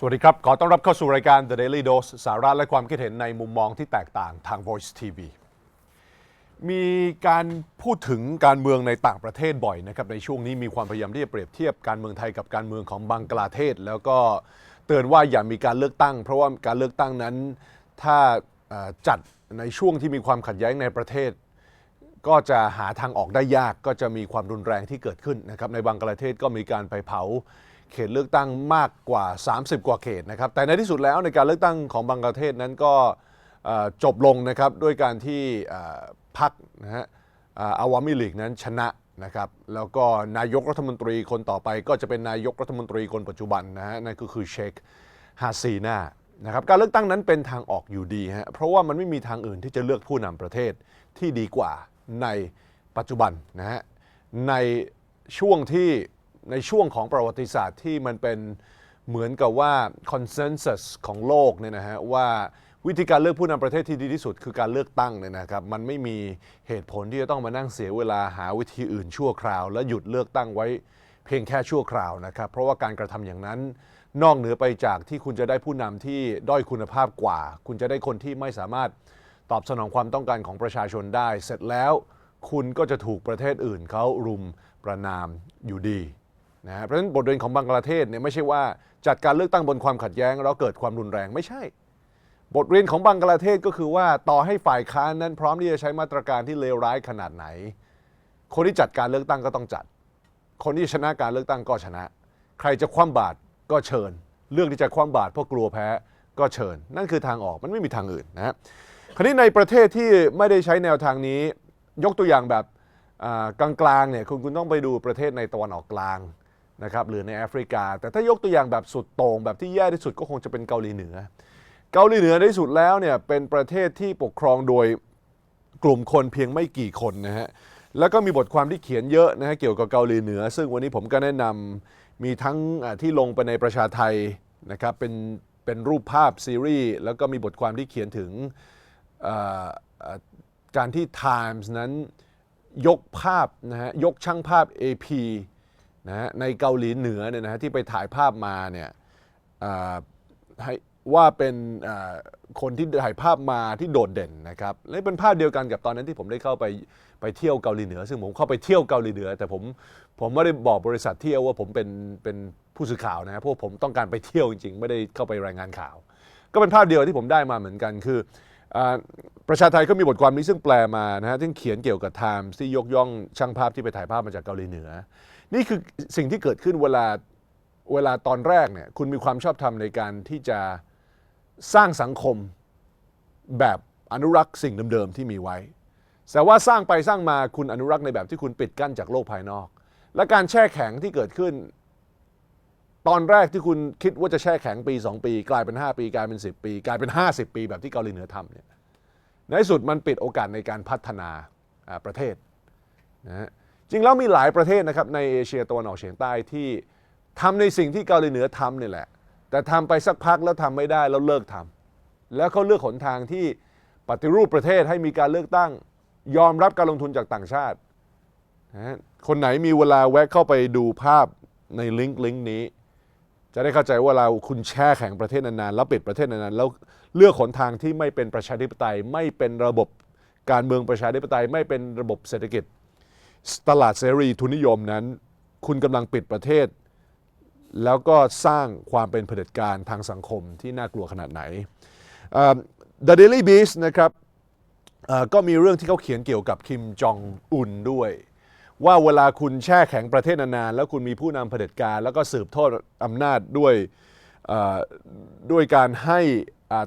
สวัสดีครับ ขอต้อนรับเข้าสู่รายการ The Daily Dose สาระและความคิดเห็นในมุมมองที่แตกต่างทาง Voice TV มีการพูดถึงการเมืองในต่างประเทศบ่อยนะครับ ในช่วงนี้มีความพยายามที่จะเปรียบเทียบการเมืองไทยกับการเมืองของบังกลาเทศ แล้วก็เตือนว่าอย่ามีการเลือกตั้ง เพราะว่าการเลือกตั้งนั้น ถ้าจัดในช่วงที่มีความขัดแย้งในประเทศ ก็จะหาทางออกได้ยากก็จะมีความรุนแรงที่เกิดขึ้นนะครับในบางประเทศก็มีการไปเผา เขตเลือกตั้งมากกว่า 30 กว่าเขตนะครับแต่ในที่สุดแล้วในการเลือกตั้งของบางประเทศนั้นก็จบลงนะครับด้วยการที่พรรคนะฮะอาวามิลีกนั้นชนะนะครับแล้วก็นายกรัฐมนตรีคนต่อไปก็จะเป็นนายกรัฐมนตรีคนปัจจุบันนะฮะนั่นก็คือเชคฮาซีนานะครับการเลือกตั้งนั้นเป็นทางออกอยู่ดีฮะเพราะว่ามันไม่มีทางอื่นที่จะเลือกผู้นำประเทศที่ดีกว่าในปัจจุบันนะฮะในช่วงที่ ในช่วงของประวัติศาสตร์ที่มันเป็นเหมือนกับว่าคอนเซนแซสของโลกเนี่ยนะฮะว่าวิธีการเลือกผู้นำประเทศที่ดีที่สุดคือการเลือกตั้งเนี่ยนะครับมันไม่มีเหตุผลที่จะต้องมานั่งเสียเวลาหาวิธีอื่นชั่วคราว และหยุดเลือกตั้งไว้เพียงแค่ชั่วคราวนะครับเพราะว่าการกระทำอย่างนั้น นอกเหนือไปจากที่คุณจะได้ผู้นำที่ด้อยคุณภาพกว่า คุณจะได้คนที่ไม่สามารถตอบสนองความต้องการของประชาชนได้ เสร็จแล้ว คุณก็จะถูกประเทศอื่นเขารุมประนามอยู่ดี นะฮะเพราะฉะนั้นบทเรียนของบังกลาเทศเนี่ยไม่ใช่ว่าจัดการเลือกตั้งบนความขัดแย้งแล้วเกิดความรุนแรงไม่ใช่ บทเรียนของบังกลาเทศก็คือว่าต่อให้ฝ่ายค้านนั้นพร้อมที่จะใช้มาตรการที่เลวร้ายขนาดไหน คนที่จัดการเลือกตั้งก็ต้องจัด คนที่ชนะการเลือกตั้งก็ชนะ ใครจะคว่ำบาตรก็เชิญเรื่องที่จะคว่ำบาตรเพราะกลัวแพ้ก็เชิญ นั่นคือทางออกมันไม่มีทางอื่นนะฮะคราวนี้ในประเทศที่ไม่ได้ใช้แนวทางนี้ ยกตัวอย่างแบบอ่ากลางๆเนี่ยคุณคุณต้องไปดูประเทศในตะวันออกกลาง นะครับหรือในแอฟริกา แต่ถ้ายกตัวอย่างแบบสุดโต่งแบบที่แย่ที่สุดก็คงจะเป็นเกาหลีเหนือ เกาหลีเหนือในที่สุดแล้วเนี่ยเป็นประเทศที่ปกครองโดยกลุ่มคนเพียงไม่กี่คนนะฮะแล้วก็มีบทความที่เขียนเยอะนะฮะเกี่ยวกับเกาหลีเหนือ ซึ่งวันนี้ผมก็แนะนำมีทั้งที่ลงไปในประชาไทยนะครับเป็นเป็นรูปภาพซีรีส์แล้วก็มีบทความที่เขียนถึงการที่ Times นั้นยกภาพนะฮะยกช่างภาพ AP นะในเกาหลีเหนือเนี่ยนะฮะที่ไปถ่ายภาพมาเนี่ยให้ว่าเป็นคนที่ถ่ายภาพมาที่โดดเด่นนะครับและเป็นภาพเดียวกันกับตอนนั้นที่ผมได้เข้าไปไปเที่ยวเกาหลีเหนือ ซึ่งผมเข้าไปเที่ยวเกาหลีเหนือ แต่ผมผมไม่ได้บอกบริษัทเที่ยวว่าผมเป็นเป็นผู้สื่อข่าวนะฮะเพราะผมต้องการไปเที่ยวจริงๆ ไม่ได้เข้าไปรายงานข่าว ก็เป็นภาพเดียวที่ผมได้มาเหมือนกันคือประชาไทยก็มีบทความนี้ซึ่งแปลมานะฮะซึ่งเขียนเกี่ยวกับ Times ที่ยกย่องช่างภาพที่ไปถ่ายภาพมาจากเกาหลีเหนือ นี่คือสิ่งที่เกิดขึ้นเวลาเวลาตอนแรกเนี่ยคุณมีความชอบธรรมในการที่จะสร้างสังคมแบบอนุรักษ์สิ่งเดิมๆที่มีไว้ แต่ว่าสร้างไปสร้างมาคุณอนุรักษ์ในแบบที่คุณปิดกั้นจากโลกภายนอก และการแช่แข็งที่เกิดขึ้น ตอนแรกที่คุณคิดว่าจะแช่แข็งปี 2 ปี กลายเป็น 5 ปี กลายเป็น 10 ปี กลายเป็น 50 ปีแบบที่เกาหลีเหนือทำเนี่ยในสุดมันปิดโอกาสในการพัฒนาประเทศนะฮะ จริงแล้วมีหลายประเทศนะครับในเอเชียตะวันออกเฉียงใต้ที่ทำในสิ่งที่เกาหลีเหนือทำนี่แหละ แต่ทำไปสักพักแล้วทำไม่ได้แล้วเลิกทำแล้วเขาเลือกหนทางที่ปฏิรูปประเทศให้มีการเลือกตั้ง ยอมรับการลงทุนจากต่างชาติ คนไหนมีเวลาแวะเข้าไปดูภาพในลิงก์ลิงก์นี้ จะได้เข้าใจว่าเราคุณแช่แข็งประเทศนานๆแล้วปิดประเทศนานๆแล้วเลือกหนทางที่ไม่เป็นประชาธิปไตย ไม่เป็นระบบการเมืองประชาธิปไตย ไม่เป็นระบบเศรษฐกิจ ตลาดเสรีทุนนิยมนั้น คุณกำลังปิดประเทศ แล้วก็สร้างความเป็นเผด็จการทางสังคมที่น่ากลัวขนาดไหน The Daily Beast นะครับก็มีเรื่องที่เขาเขียนเกี่ยวกับคิมจองอุนด้วย ว่าเวลาคุณแช่แข็งประเทศนานๆแล้วคุณมีผู้นำเผด็จการ แล้วก็สืบทอดอำนาจด้วยด้วยการให้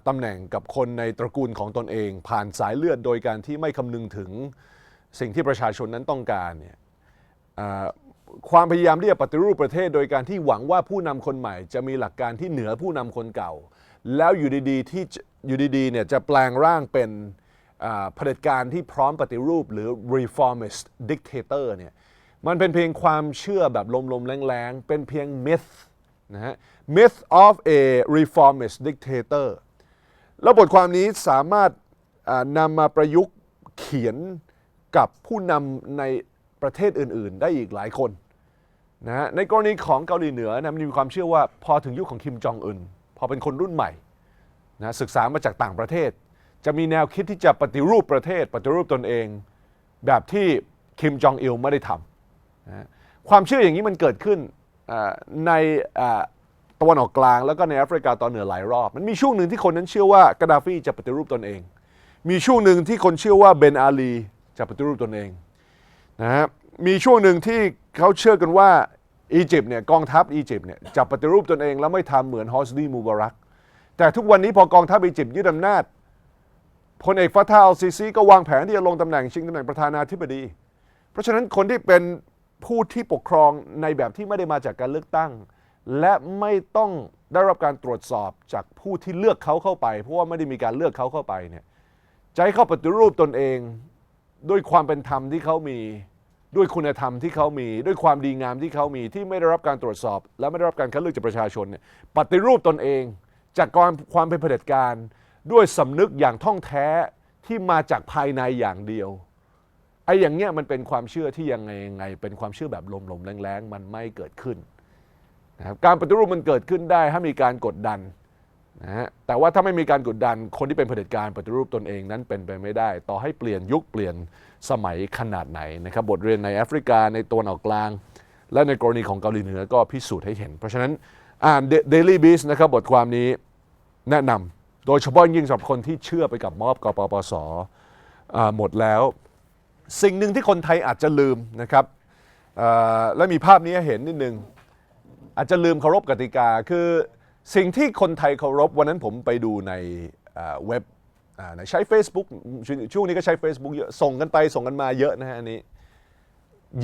ตำแหน่งกับคนในตระกูลของตนเอง ผ่านสายเลือดโดยการที่ไม่คำนึงถึง สิ่งที่ประชาชนนั้นต้องการเนี่ยความพยายามที่จะปฏิรูปประเทศ โดยการที่หวังว่าผู้นำคนใหม่ จะมีหลักการที่เหนือผู้นำคนเก่า แล้วอยู่ดีๆที่อยู่ดีๆเนี่ยจะแปลงร่างเป็นเผด็จการที่พร้อมปฏิรูปหรือ reformist dictator เนี่ยมันเป็นเพียงความเชื่อแบบลมๆแรงๆ เป็นเพียง myth นะฮะ myth of a reformist dictator แล้วบทความนี้สามารถนำมาประยุกต์เขียน กับผู้นำในประเทศอื่น ๆ ได้อีกหลายคนนะฮะในกรณีของเกาหลีเหนือนะมันมีความเชื่อว่าพอถึงยุคของคิมจองอึนพอเป็นคนรุ่นใหม่นะศึกษามาจากต่างประเทศ จะมีแนวคิดที่จะปฏิรูปประเทศ ปฏิรูปตนเอง แบบที่คิมจองอิลไม่ได้ทำนะความเชื่ออย่างนี้มันเกิดขึ้นในตะวันออกกลางแล้วก็ในแอฟริกาตอนเหนือหลายรอบ มันมีช่วงหนึ่งที่คนนั้นเชื่อว่ากาดาฟีจะปฏิรูปตนเอง มีช่วงหนึ่งที่คนเชื่อว่าเบนอาลี จะปฏิรูปตนเองนะฮะมีช่วงหนึ่งที่เขาเชื่อกันว่าอียิปต์เนี่ยกองทัพอียิปต์เนี่ยจะปฏิรูปตนเองแล้วไม่ทำเหมือนฮอสนีมูบารัก แต่ทุกวันนี้พอกองทัพอียิปต์ยึดอำนาจพลเอกฟาตาอัลซีซีก็วางแผนที่จะลงตำแหน่งชิงตำแหน่งประธานาธิบดี เพราะฉะนั้นคนที่เป็นผู้ที่ปกครองในแบบที่ไม่ได้มาจากการเลือกตั้ง และไม่ต้องได้รับการตรวจสอบจากผู้ที่เลือกเขาเข้าไป เพราะว่าไม่ได้มีการเลือกเขาเข้าไปเนี่ยจะให้เขาปฏิรูปตนเอง ด้วยความเป็นธรรมที่เขามี ด้วยคุณธรรมที่เขามี ด้วยความดีงามที่เขามีที่ไม่ได้รับการตรวจสอบ และไม่ได้รับการคัดเลือกจากประชาชนเนี่ยปฏิรูปตนเอง จากความความเป็นเผด็จการ ด้วยสำนึกอย่างท่องแท้ที่มาจากภายในอย่างเดียวไอ้อย่างเงี้ยมันเป็นความเชื่อที่ยังไงยังไง เป็นความเชื่อแบบลมๆแรงๆมันไม่เกิดขึ้นนะครับการปฏิรูปมันเกิดขึ้นได้ถ้ามีการกดดัน นะฮะแต่ว่าถ้าไม่มีการกดดันคนที่เป็นเผด็จการปฏิรูปตนเองนั้นเป็นไปไม่ได้ ต่อให้เปลี่ยนยุคเปลี่ยนสมัยขนาดไหนนะครับบทเรียนในแอฟริกาในตะวันออกกลาง และในกรณีของเกาหลีเหนือก็พิสูจน์ให้เห็น เพราะฉะนั้นอ่าน Daily Beast นะครับบทความนี้แนะนำโดยเฉพาะยิ่งสำหรับคนที่เชื่อไปกับมอบกปปสหมดแล้ว สิ่งหนึ่งที่คนไทยอาจจะลืมนะครับและมีภาพนี้เห็นนิดนึงอาจจะลืมเคารพกติกาคือ สิ่งที่คนไทยเคารพวันนั้นผมไปดูในเว็บใช้ Facebook ช่วงนี้ก็ใช้ Facebook เยอะส่งกันไปส่งกันมาเยอะนะฮะอันนี้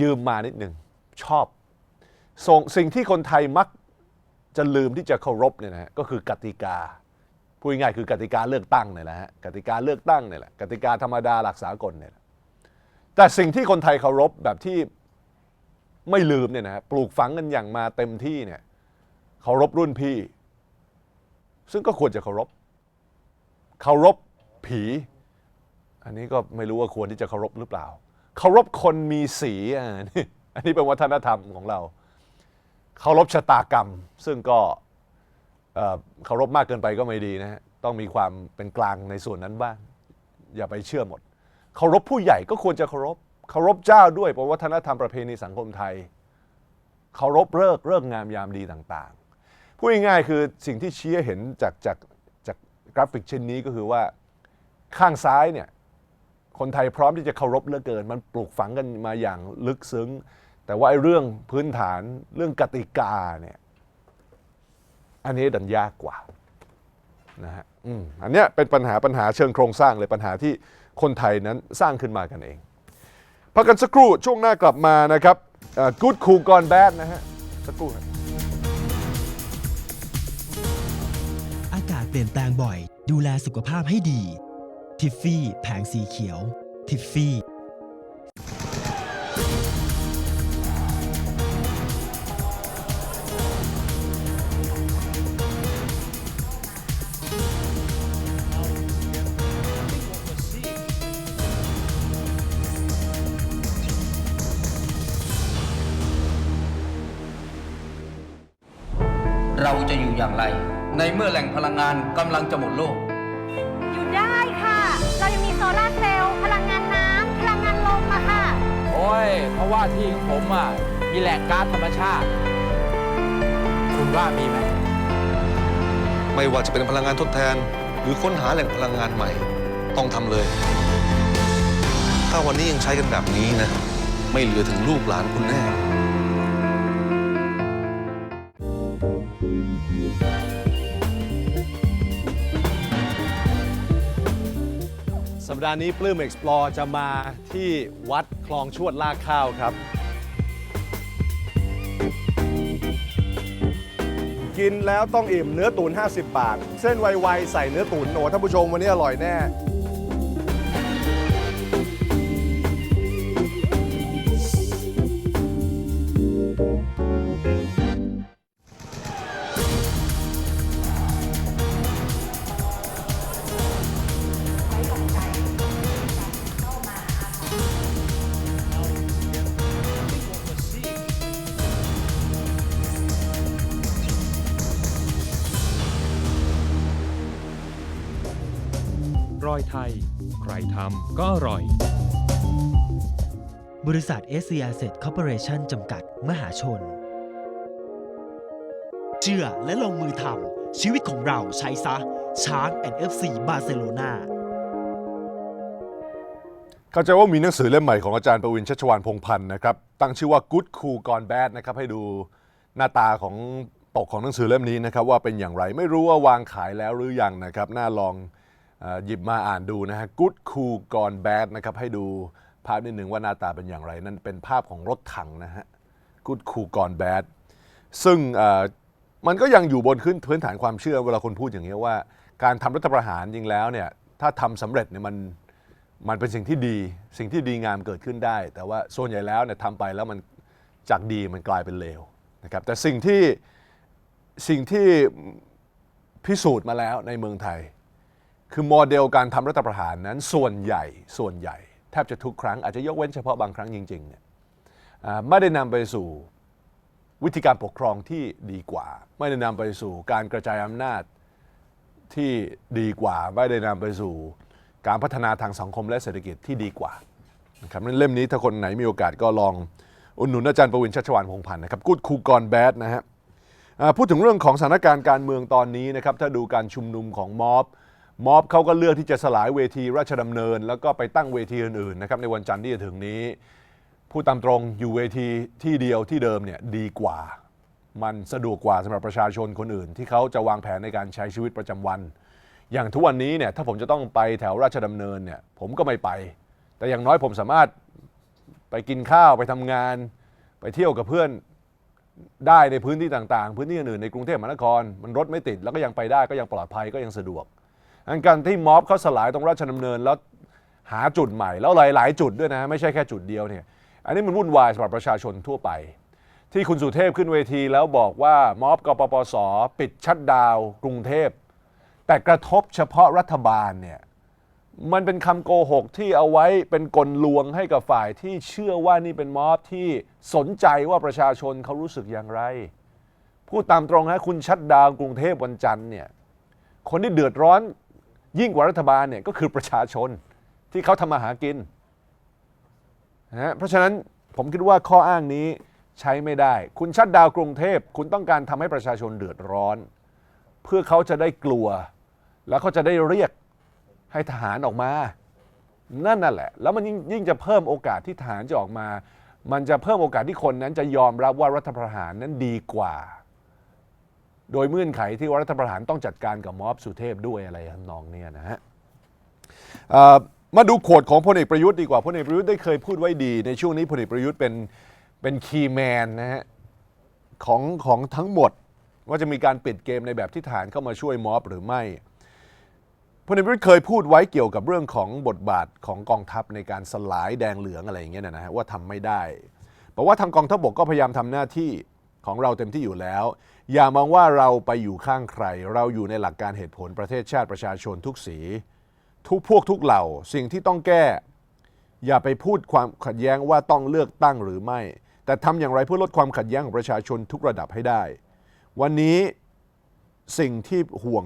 ยืมมานิดหนึ่งชอบส่งสิ่งที่คนไทยมักจะลืมที่จะเคารพเนี่ยนะฮะก็คือกติกาพูดง่ายคือกติกาเลือกตั้งเนี่ยแหละฮะกติกาเลือกตั้งเนี่ยแหละกติกาธรรมดาหลักสากลเนี่ยแหละแต่สิ่งที่คนไทยเคารพแบบที่ไม่ลืมเนี่ยนะฮะปลูกฝังกันอย่างมาเต็มที่เนี่ยเคารพรุ่นพี่ ซึ่งก็ควรจะเคารพเคารพผี อันนี้ก็ไม่รู้ว่าควรที่จะเคารพหรือเปล่าเคารพคนมีสีอันนี้เป็นวัฒนธรรมของเราเคารพชะตากรรม ซึ่งก็เคารพมากเกินไปก็ไม่ดีนะฮะต้องมีความเป็นกลางในส่วนนั้นบ้างอย่าไปเชื่อหมดเคารพผู้ใหญ่ก็ควรจะเคารพเคารพเจ้าด้วยเพราะวัฒนธรรมประเพณีสังคมไทยเคารพเลิกเลิกงามยามดีต่างๆ พูดง่ายๆคือสิ่งที่ชี้ให้เห็นจากจากจากกราฟิกเชิ้นนี้ก็คือว่าข้างซ้ายเนี่ยคนไทยพร้อมที่จะเคารพเหลือเกิน มันปลูกฝังกันมาอย่างลึกซึ้ง แต่ว่าไอ้เรื่องพื้นฐานเรื่องกติกาเนี่ยอันนี้ดันยากกว่านะฮะอันเนี้ยเป็นปัญหาปัญหาเชิงโครงสร้างเลยปัญหาที่คนไทยนั้นสร้างขึ้นมากันเองพักกันสักครู่ช่วงหน้ากลับมานะครับกู๊ดคูกอนแบดนะฮะสักครู่ครับ ลี่ยนแปลงบ่อย ดูแลสุขภาพให้ดี ทิฟฟี่ แผงสีเขียว ทิฟฟี่ โลก อยู่ได้ค่ะ เรายังมีโซลาร์เซลล์พลังงานน้ำพลังงานลมอะค่ะ โอ้ย เพราะว่าที่ของผมอะ มีแหล่งก๊าซธรรมชาติ คุณว่ามีไหม ไม่ว่าจะเป็นพลังงานทดแทน หรือค้นหาแหล่งพลังงานใหม่ ต้องทำเลย ถ้าวันนี้ยังใช้กันแบบนี้นะ ไม่เหลือถึงลูกหลานคุณแน่ ดาห์นี้ปลื้ม Explore จะมาที่วัดคลองชวดลากข้าวครับ กินแล้วต้องอิ่มเนื้อตุ๋น50 บาท เส้นไวๆใส่เนื้อตุ๋นโอ้ท่านผู้ชมวันนี้อร่อยแน่ อยไทย ใครทำก็อร่อย บริษัท s c a s e t Corporation จำกัดมหาชน เชื่อและลงมือทำชีวิตของเราใช้ซะช้าง NFC บาร์เซโลนาเข้าใจว่ามีหนังสือเล่มใหม่ของอาจารย์ประวินชัชวานพงษ์พันธ์นะครับ ตั้งชื่อว่า Good Cool Gone Bad นะครับ ให้ดูหน้าตาของปกของหนังสือเล่มนี้นะครับ ว่าเป็นอย่างไรไม่รู้ว่าวางขายแล้วหรือยังนะครับ น่าลองเออ หยิบมาอ่านดูนะฮะ Good Cool Gone Bad นะครับ ให้ดูภาพนิดหนึ่งว่าหน้าตาเป็นอย่างไร นั่นเป็นภาพของรถถังนะฮะ Good Cool Gone Bad ซึ่งมันก็ยังอยู่บนพื้นพื้นฐานความเชื่อเวลาคนพูดอย่างนี้ยว่า การทำรัฐประหารจริงแล้วเนี่ยถ้าทำสำเร็จเนี่ยมันมันเป็นสิ่งที่ดี สิ่งที่ดีงามเกิดขึ้นได้ แต่ว่าส่วนใหญ่แล้วเนี่ยทำไปแล้วมันจากดีมันกลายเป็นเลวนะครับแต่สิ่งที่สิ่งที่พิสูจน์มาแล้วในเมืองไทย คือโมเดลการทำรัฐประหารนั้นส่วนใหญ่ส่วนใหญ่แทบจะทุกครั้งอาจจะยกเว้นเฉพาะบางครั้งจริงๆเนี่ยไม่ได้นำไปสู่วิธีการปกครองที่ดีกว่า ไม่ได้นำไปสู่การกระจายอำนาจที่ดีกว่า ไม่ได้นำไปสู่การพัฒนาทางสังคมและเศรษฐกิจที่ดีกว่านะครับเล่มนี้ถ้าคนไหนมีโอกาสก็ลองอุดหนุนอาจารย์ประวินชัชวานพงพันธ์นะครับกูดคูกรแบดนะฮะพูดถึงเรื่องของสถานการณ์การเมืองตอนนี้นะครับถ้าดูการชุมนุมของม็อบ ม็อบเขาก็เลือกที่จะสลายเวทีราชดำเนิน แล้วก็ไปตั้งเวทีอื่นๆนะครับในวันจันทร์ที่จะถึงนี้พูดตามตรงอยู่เวทีที่เดียวที่เดิมเนี่ยดีกว่า มันสะดวกกว่าสำหรับประชาชนคนอื่น ที่เขาจะวางแผนในการใช้ชีวิตประจำวัน อย่างทุกวันนี้เนี่ยถ้าผมจะต้องไปแถวราชดำเนินเนี่ยผมก็ไม่ไป แต่อย่างน้อยผมสามารถไปกินข้าวไปทำงาน ไปเที่ยวกับเพื่อนได้ในพื้นที่ต่างๆ พื้นที่อื่นๆในกรุงเทพมหานคร มันรถไม่ติดแล้วก็ยังไปได้ก็ยังปลอดภัยก็ยังสะดวก อันการที่ม็อบเขาสลายตรงราชดำเนินแล้วหาจุดใหม่ แล้วหลาย ๆ จุดด้วยนะไม่ใช่แค่จุดเดียวเนี่ยอันนี้มันวุ่นวายสำหรับประชาชนทั่วไป ที่คุณสุเทพขึ้นเวทีแล้วบอกว่าม็อบกปปส ปิดชัดดาวกรุงเทพ แต่กระทบเฉพาะรัฐบาลเนี่ยมันเป็นคำโกหกที่เอาไว้เป็นกลลวงให้กับฝ่ายที่เชื่อว่านี่เป็นม็อบที่สนใจว่าประชาชนเขารู้สึกอย่างไร พูดตามตรงนะคุณชัดดาวกรุงเทพวันจันทร์เนี่ยคนที่เดือดร้อน ยิ่งกว่ารัฐบาลเนี่ยก็คือประชาชนที่เขาทำมาหากินนะฮะเพราะฉะนั้นผมคิดว่าข้ออ้างนี้ใช้ไม่ได้ คุณชัดดาวกรุงเทพ คุณต้องการทำให้ประชาชนเดือดร้อน เพื่อเขาจะได้กลัว แล้วเขาจะได้เรียกให้ทหารออกมา นั่นน่ะแหละ แล้วมันยิ่งยิ่งจะเพิ่มโอกาสที่ทหารจะออกมา มันจะเพิ่มโอกาสที่คนนั้นจะยอมรับว่ารัฐประหารนั้นดีกว่า โดยเงื่อนไขที่ว่ารัฐประหารต้องจัดการกับม็อบสุเทพด้วยอะไรทำนองเนี้ยนะฮะมาดูโขดของพลเอกประยุทธ์ดีกว่าพลเอกประยุทธ์ได้เคยพูดไว้ดี ในช่วงนี้พลเอกประยุทธ์เป็นเป็นคีย์แมนนะฮะของของทั้งหมดว่าจะมีการปิดเกมในแบบที่ทหารเข้ามาช่วยม็อบหรือไม่พลเอกประยุทธ์เคยพูดไว้เกี่ยวกับเรื่องของบทบาทของกองทัพในการสลายแดงเหลืองอะไรอย่างเงี้ยนะฮะว่าทำไม่ได้บอกว่าทางกองทัพบกก็พยายามทำหน้าที่ของเราเต็มที่อยู่แล้ว อย่ามองว่าเราไปอยู่ข้างใคร เราอยู่ในหลักการเหตุผลประเทศชาติประชาชนทุกสี ทุกพวกทุกเหล่า สิ่งที่ต้องแก้ อย่าไปพูดความขัดแย้งว่าต้องเลือกตั้งหรือไม่ แต่ทำอย่างไรเพื่อลดความขัดแย้งของประชาชนทุกระดับให้ได้ วันนี้สิ่งที่ห่วง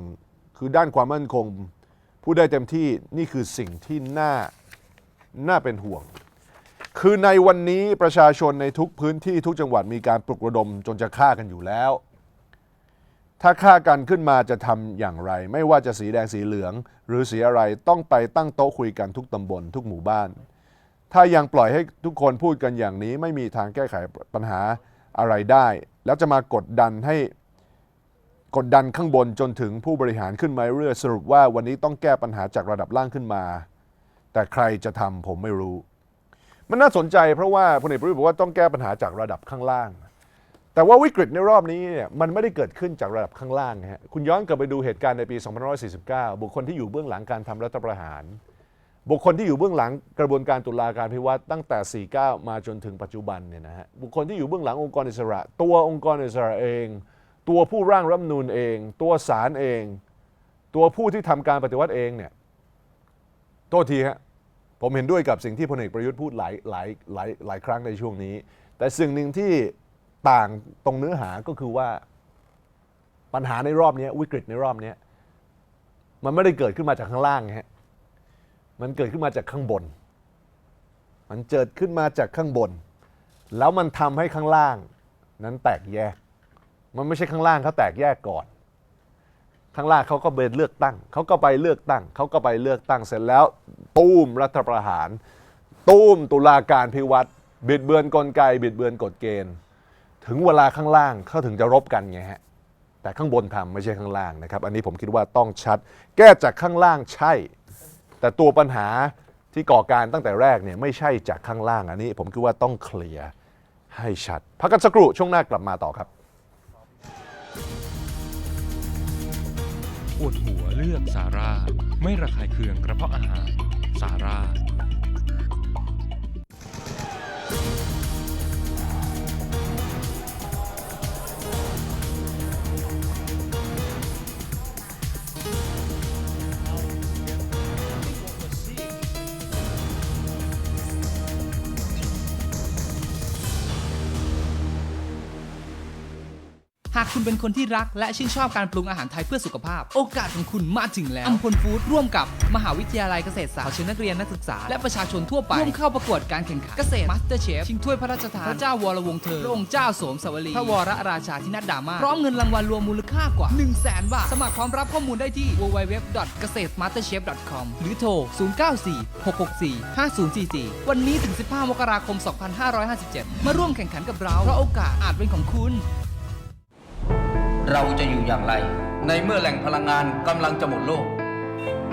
คือด้านความมั่นคงพูดได้เต็มที่นี่คือสิ่งที่น่าน่าเป็นห่วง คือในวันนี้ประชาชนในทุกพื้นที่ทุกจังหวัดมีการปลุกระดมจนจะฆ่ากันอยู่แล้ว ถ้าฆ่ากันขึ้นมาจะทำอย่างไร ไม่ว่าจะสีแดงสีเหลือง หรือสีอะไรต้องไปตั้งโต๊ะคุยกันทุกตำบลทุกหมู่บ้าน ถ้ายังปล่อยให้ทุกคนพูดกันอย่างนี้ ไม่มีทางแก้ไขปัญหาอะไรได้ แล้วจะมากดดันให้กดดันข้างบนจนถึงผู้บริหารขึ้นมาเรื่อยสรุปว่าวันนี้ต้องแก้ปัญหาจากระดับล่างขึ้นมา แต่ใครจะทำผมไม่รู้ มันน่าสนใจเพราะว่าพลเอกประยุทธ์บอกว่าต้องแก้ปัญหาจากระดับข้างล่าง แต่ว่าวิกฤตในรอบนี้เนี่ยมันไม่ได้เกิดขึ้นจากระดับข้างล่างนะฮะคุณย้อนกลับไปดูเหตุการณ์ในปี 2549 บุคคลที่อยู่เบื้องหลังการทำรัฐประหาร บุคคลที่อยู่เบื้องหลังกระบวนการตุลาการพิวัตรตั้งแต่ 49 มาจนถึงปัจจุบันเนี่ยนะฮะบุคคลที่อยู่เบื้องหลังองค์กรอิสระ ตัวองค์กรอิสระเอง ตัวผู้ร่างรัฐมนูญเอง ตัวศาลเอง ตัวผู้ที่ทำการปฏิวัติเองเนี่ยโทษทีฮะผมเห็นด้วยกับสิ่งที่พลเอกประยุทธ์พูดหลายหลายหลายหลายครั้งในช่วงนี้ แต่สิ่งหนึ่งที่ ต่างตรงเนื้อหาก็คือว่า ปัญหาในรอบนี้วิกฤตในรอบนี้มันไม่ได้เกิดขึ้นมาจากข้างล่างฮะมันเกิดขึ้นมาจากข้างบน มันเกิดขึ้นมาจากข้างบน แล้วมันทำให้ข้างล่าง นั้นแตกแยก มันไม่ใช่ข้างล่างเขาแตกแยกก่อน ข้างล่างเขาก็ไปเลือกตั้ง เขาก็ไปเลือกตั้ง เขาก็ไปเลือกตั้งเสร็จแล้ว ตูมรัฐประหาร ตูมตุลาการพิวัตรบิดเบือนกลไก บิดเบือนกฎเกณฑ์ ถึงเวลาข้างล่างเขาถึงจะรบกันไงฮะแต่ข้างบนทำไม่ใช่ข้างล่างนะครับ อันนี้ผมคิดว่าต้องชัด แก้จากข้างล่างใช่ แต่ตัวปัญหาที่ก่อการตั้งแต่แรกเนี่ยไม่ใช่จากข้างล่างอันนี้ ผมคิดว่าต้องเคลียร์ให้ชัด พักกันสักครู่ช่วงหน้ากลับมาต่อครับปวดหัวเลือกสาร่าไม่ระคายเคืองกระเพาะอาหาร สาร่าากคุณเป็นคนที่รักและชื่นชอบการปรุงอาหารไทยเพื่อสุขภาพ โอกาสของคุณมาถึงแล้วอัมพลฟู้ดร่วมกับมหาวิทยาลัยเกษตรศาสตร์เชิญนักเรียนนักศึกษา และประชาชนทั่วไปร่วมเข้าประกวดการแข่งขันเกษตรมาสเตอร์เชฟชิงถ้วยพระราชทานพระเจ้าวรวงศ์เธอพระองค์เจ้าโสมสวรีพระวรราชาธินัดดามาพร้อมเงินรางวัลรวมมูลค่ากว่า 1 0 0 0 0แสนบาทสมัครพร้อมรับข้อมูลได้ที่ www.gsemasterchef.com หรือโทร 0946645044 วันนี้ถึง 15 มกราคม 2557 มาร่วมแข่งขันกับเราเพราะโอกาสอาจเป็นของคุณ เราจะอยู่อย่างไร ในเมื่อแหล่งพลังงานกำลังจะหมดโลก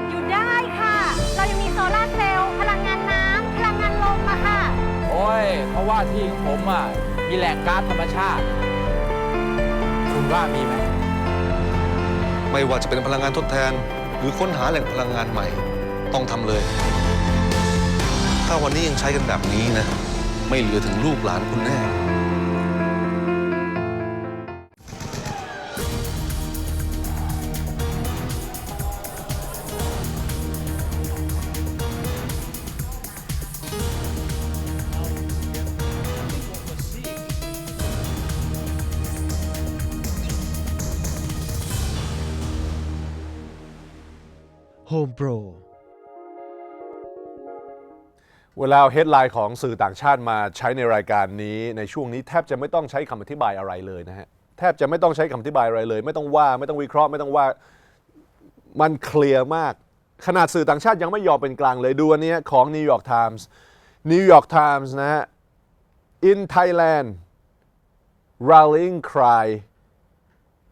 อยู่ได้ค่ะ เรายังมีโซลาร์เซลล์พลังงานน้ำพลังงานลมอะค่ะ โอ้ย เพราะว่าที่ของผมอะ มีแหล่งก๊าซธรรมชาติ คุณว่ามีไหม ไม่ว่าจะเป็นพลังงานทดแทน หรือค้นหาแหล่งพลังงานใหม่ ต้องทำเลย ถ้าวันนี้ยังใช้กันแบบนี้นะ ไม่เหลือถึงลูกหลานคุณแน่ Home Pro เวลาเฮดไลน์ของสื่อต่างชาติมาใช้ในรายการนี้ในช่วงนี้แทบจะไม่ต้องใช้คำอธิบายอะไรเลยนะฮะ แทบจะไม่ต้องใช้คำอธิบายอะไรเลย ไม่ต้องว่าไม่ต้องวิเคราะห์ไม่ต้องว่ามันเคลียร์มาก ขนาดสื่อต่างชาติยังไม่ยอมเป็นกลางเลยดูอันนี้ของ New York Times New York Times นะฮะ in Thailand rallying cry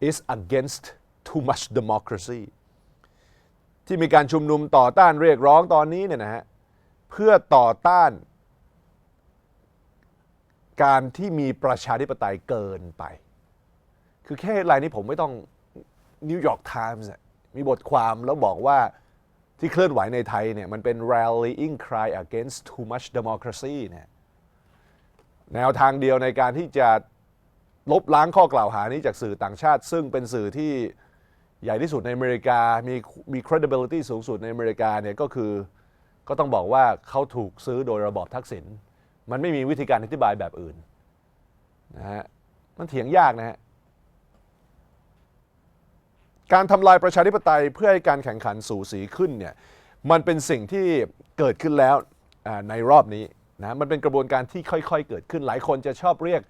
is against too much democracy ที่มีการชุมนุมต่อต้านเรียกร้องตอนนี้เนี่ยนะฮะเพื่อต่อต้าน การที่มีประชาธิปไตยเกินไป คือแค่รายนี้ผมไม่ต้องนิวยอร์กไทมส์มีบทความแล้วบอกว่าที่เคลื่อนไหวในไทยเนี่ยมันเป็น rallying cry against too much democracy เนี่ยแนวทางเดียวในการที่จะลบล้างข้อกล่าวหานี้จากสื่อต่างชาติ ซึ่งเป็นสื่อที่ ใหญ่ที่สุดในอเมริกา มีมี credibility สูงสุดในอเมริกาเนี่ยก็คือก็ต้องบอกว่าเขาถูกซื้อโดยระบอบทักษิณมันไม่มีวิธีการอธิบายแบบอื่นนะฮะมันเถียงยากนะฮะการทำลายประชาธิปไตยเพื่อให้การแข่งขันสูสีขึ้นเนี่ยมันเป็นสิ่งที่เกิดขึ้นแล้วในรอบนี้นะมันเป็นกระบวนการที่ค่อยๆ เกิดขึ้นหลายคนจะชอบเรียก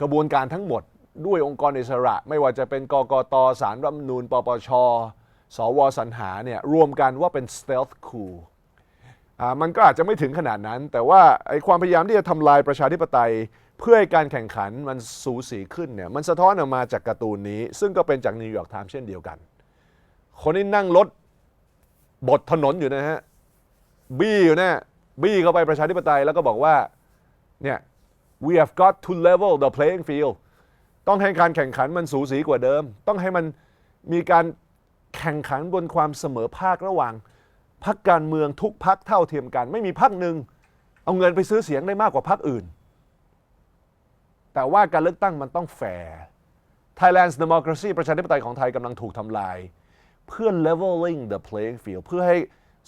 กระบวนการทั้งหมด ด้วยองค์กรอิสระ ไม่ว่าจะเป็นกกตสารรัฐธรรมนูญปปช สวสรรหาเนี่ยรวมกันว่าเป็น stealth coup มันก็อาจจะไม่ถึงขนาดนั้น แต่ว่าไอ้ความพยายามที่จะทำลายประชาธิปไตย เพื่อให้การแข่งขันมันสูสีขึ้นเนี่ยมันสะท้อนออกมาจากการ์ตูนนี้ ซึ่งก็เป็นจากนิวยอร์กไทม์เช่นเดียวกัน คนที่นั่งรถบดถนนอยู่นะฮะบี้อยู่นะบี้เข้าไปประชาธิปไตยแล้วก็บอกว่าเนี่ย we have got to level the playing field ต้องให้การแข่งขันมันสูสีกว่าเดิม ต้องให้มันมีการแข่งขันบนความเสมอภาคระหว่างพักการเมืองทุกพักเท่าเทียมกัน ไม่มีพักหนึ่งเอาเงินไปซื้อเสียงได้มากกว่าพักอื่น แต่ว่าการเลือกตั้งมันต้องแฟร์ Thailand's democracy ประชาธิปไตยของไทยกำลังถูกทำลาย เพื่อ leveling the playing field เพื่อให้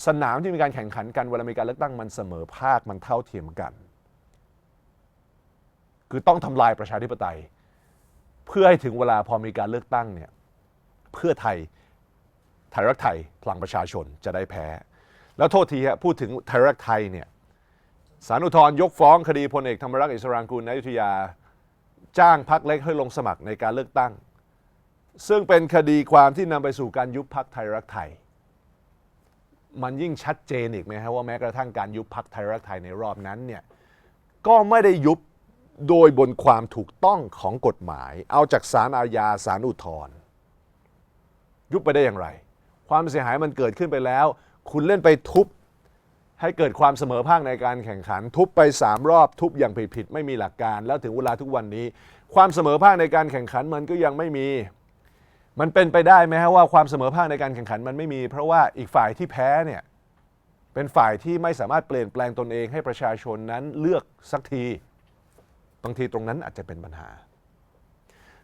สนามที่มีการแข่งขันกันเวลามีการเลือกตั้งมันเสมอภาคมันเท่าเทียมกัน คือต้องทำลายประชาธิปไตย เพื่อให้ถึงเวลาพอมีการเลือกตั้งเนี่ยเพื่อไทยไทยรักไทยพลังประชาชนจะได้แพ้ แล้วโทษทีฮะพูดถึงไทยรักไทยเนี่ยสารอุทธรยกฟ้องคดีพลเอกธรรมรักษ์อิสรางกูลนอยุทธยา จ้างพักเล็กให้ลงสมัครในการเลือกตั้ง ซึ่งเป็นคดีความที่นำไปสู่การยุบพักไทยรักไทย มันยิ่งชัดเจนอีกไหมฮะว่าแม้กระทั่งการยุบพักไทยรักไทยในรอบนั้นเนี่ยก็ไม่ได้ยุบ โดยบนความถูกต้องของกฎหมาย เอาจากศาลอาญาศาลอุทธรยุบไปได้อย่างไร ความเสียหายมันเกิดขึ้นไปแล้ว คุณเล่นไปทุบ ให้เกิดความเสมอภาคในการแข่งขัน ทุบไป 3 รอบทุบอย่างผิดๆไม่มีหลักการ แล้วถึงเวลาทุกวันนี้ ความเสมอภาคในการแข่งขันมันก็ยังไม่มี มันเป็นไปได้ไหมฮะว่าความเสมอภาคในการแข่งขันมันไม่มี เพราะว่าอีกฝ่ายที่แพ้เนี่ยเป็นฝ่ายที่ไม่สามารถเปลี่ยนแปลงตนเองให้ประชาชนนั้นเลือกสักที บางทีตรงนั้นอาจจะเป็นปัญหา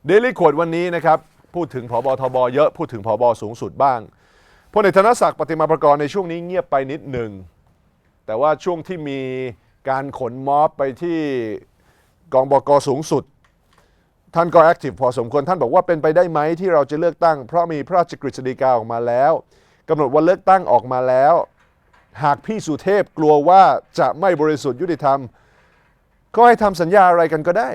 เดลี่ขวดวันนี้นะครับ พูดถึงผบทบเยอะพูดถึงผบสูงสุดบ้างพลเอกธนศักดิ์ปฏิมาประกรณ์ในช่วงนี้เงียบไปนิดหนึ่ง แต่ว่าช่วงที่มีการขนม็อบไปที่กองบกสูงสุด ท่านก็แอคทีฟพอสมควรท่านบอกว่าเป็นไปได้ไหมที่เราจะเลือกตั้ง เพราะมีพระราชกฤษฎีกาออกมาแล้วกำหนดวันเลือกตั้งออกมาแล้ว หากพี่สุเทพกลัวว่าจะไม่บริสุทธิ์ยุติธรรม ก็ให้ทำสัญญาอะไรกันก็ได้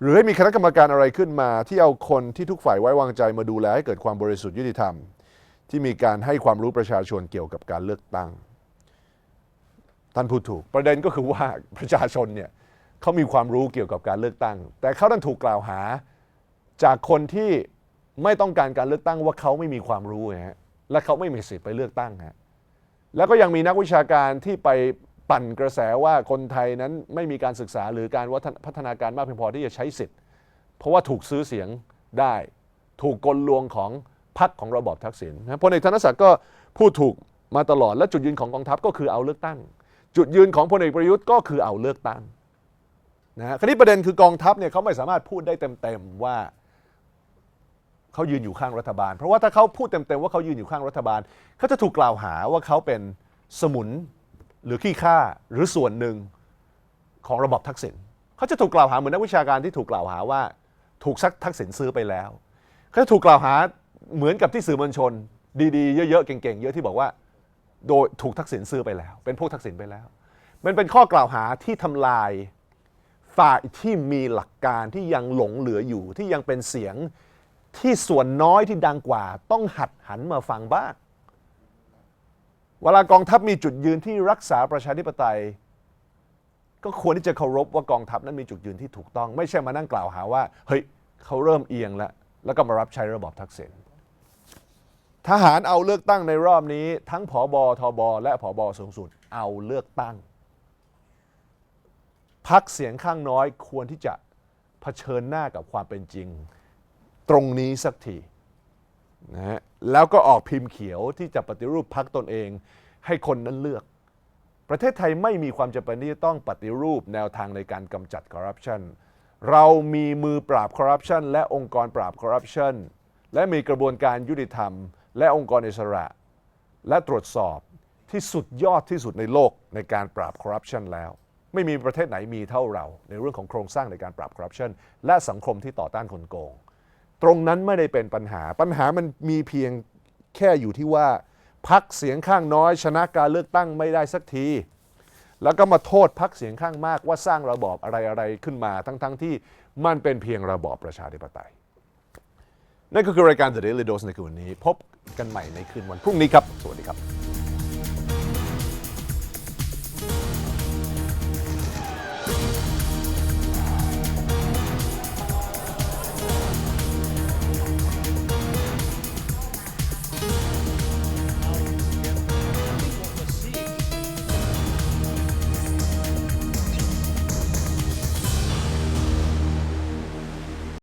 หรือให้มีคณะกรรมการอะไรขึ้นมา ที่เอาคนที่ทุกฝ่ายไว้วางใจมาดูแลให้เกิดความบริสุทธิ์ยุติธรรม ที่มีการให้ความรู้ประชาชนเกี่ยวกับการเลือกตั้งท่านพูดถูกประเด็นก็คือว่าประชาชนเนี่ยเขามีความรู้เกี่ยวกับการเลือกตั้ง แต่เขาดันถูกกล่าวหาจากคนที่ไม่ต้องการการเลือกตั้งว่าเขาไม่มีความรู้ฮะและเขาไม่มีสิทธิ์ไปเลือกตั้งฮะแล้วก็ยังมีนักวิชาการที่ไป ปั่นกระแสว่าคนไทยนั้นไม่มีการศึกษาหรือการวัฒนพัฒนาการมากเพียงพอที่จะใช้สิทธิ์ เพราะว่าถูกซื้อเสียงได้ ถูกกลลวงของพรรคของระบอบทักษิณนะพลเอกธนศักดิ์ก็พูดถูกมาตลอดและจุดยืนของกองทัพก็คือเอาเลือกตั้ง จุดยืนของพลเอกประยุทธ์ก็คือเอาเลือกตั้งนะฮะครนี้ประเด็นคือกองทัพเนี่ยเขาไม่สามารถพูดได้เต็มๆว่าเขายืนอยู่ข้างรัฐบาล เพราะว่าถ้าเขาพูดเต็มๆว่าเขายืนอยู่ข้างรัฐบาลเขาจะถูกกล่าวหาว่าเขาเป็นสมุน หรือขี้ข้าหรือส่วนหนึ่งของระบบทักษิณเขาจะถูกกล่าวหาเหมือนนักวิชาการที่ถูกกล่าวหาว่า ถูกซักทักษิณซื้อไปแล้วเขาจะถูกกล่าวหาเหมือนกับที่สื่อมวลชน ดีๆ เยอะๆเก่งๆเยอะที่บอกว่า โดยถูกทักษิณซื้อไปแล้ว เป็นพวกทักษิณไปแล้ว มันเป็นข้อกล่าวหาที่ทำลายฝ่ายที่มีหลักการที่ยังหลงเหลืออยู่ที่ยังเป็นเสียงที่ส่วนน้อยที่ดังกว่า ต้องหัดหันมาฟังบ้าง เวลากองทัพมีจุดยืนที่รักษาประชาธิปไตย ก็ควรที่จะเคารพว่ากองทัพนั้นมีจุดยืนที่ถูกต้อง ไม่ใช่มานั่งกล่าวหาว่า เฮ้ยเขาเริ่มเอียงแล้ว แล้วก็มารับใช้ระบอบทักษิณทหารเอาเลือกตั้งในรอบนี้ ทั้งผอบอทบและผอบอสูงสุดเอาเลือกตั้งพักเสียงข้างน้อยควรที่จะเผชิญหน้ากับความเป็นจริง ตรงนี้สักทีนะฮะ แล้วก็ออกพิมพ์เขียวที่จะปฏิรูปพักตนเอง ให้คนนั้นเลือก ประเทศไทยไม่มีความจำเป็นที่จะต้องปฏิรูปแนวทางในการกำจัดคอร์รัปชันเรามีมือปราบคอร์รัปชันและองค์กรปราบคอร์รัปชันและมีกระบวนการยุติธรรม และองค์กรอิสระ และตรวจสอบที่สุดยอดที่สุดในโลกในการปราบคอร์รัปชันแล้ว ไม่มีประเทศไหนมีเท่าเรา ในเรื่องของโครงสร้างในการปราบคอร์รัปชันและสังคมที่ต่อต้านคนโกง ตรงนั้นไม่ได้เป็นปัญหา ปัญหามันมีเพียงแค่อยู่ที่ว่าพักเสียงข้างน้อย ชนะการเลือกตั้งไม่ได้สักที แล้วก็มาโทษพักเสียงข้างมากว่าสร้างระบอบอะไรๆขึ้นมา ทั้งๆที่มันเป็นเพียงระบอบประชาธิปไตย นั่นก็คือรายการ The Daily Dose ในคืนวันนี้ พบกันใหม่ในคืนวันพรุ่งนี้ครับ สวัสดีครับ